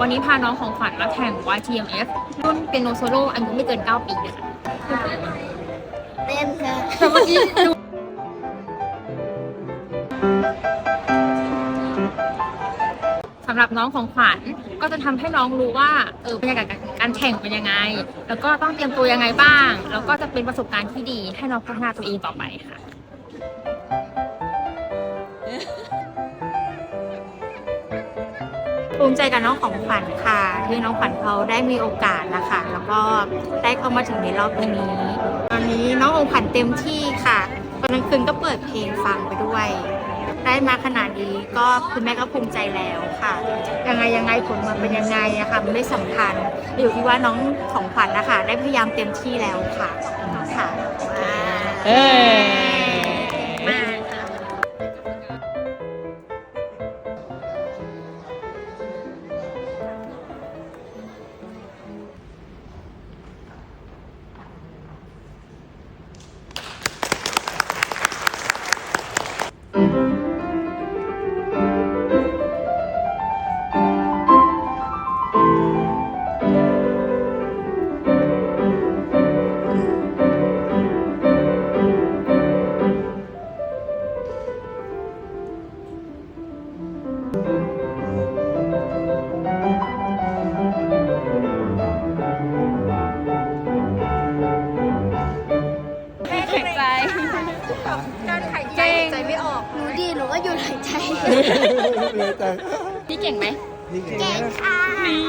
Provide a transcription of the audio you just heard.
วันนี้พาน้องของขวัญมาแข่ง YTMF รุ่นเปียโนโซโล่อายุไม่เกิน 9 ปีค่ะเต้นค่ะแต่เมื่อกี้ดูสำหรับน้องของขวัญก็จะทำให้น้องรู้ว่าเออบรรยากาศการแข่งเป็นยังไง แล้วก็ต้องเตรียมตัวยังไงบ้าง แล้วก็จะเป็นประสบการณ์ที่ดีให้น้องพัฒนาตัวเองต่อไปค่ะ ภูมิใจกับน้องของขวัญค่ะ ที่น้องขวัญเขาได้มีโอกาสนะคะแล้วก็ได้เข้ามาถึงในรอบนี้ ตอนนี้น้องของขวัญเต็มที่ค่ะตอนกลางคืนก็เปิดเพลงฟังไปด้วย ได้มาขนาดนี้ก็คุณแม่ก็ภูมิใจแล้วค่ะ ยังไงยังไงผลมาเป็นยังไงอะค่ะมันไม่สำคัญ อยู่ที่ว่าน้องของขวัญนะคะได้พยายามเต็มที่แล้วค่ะค่ะ เอ้ย แข็งใจ ก็หยุดหายใจพี่เก่งไหมเก่งค่ะ นี่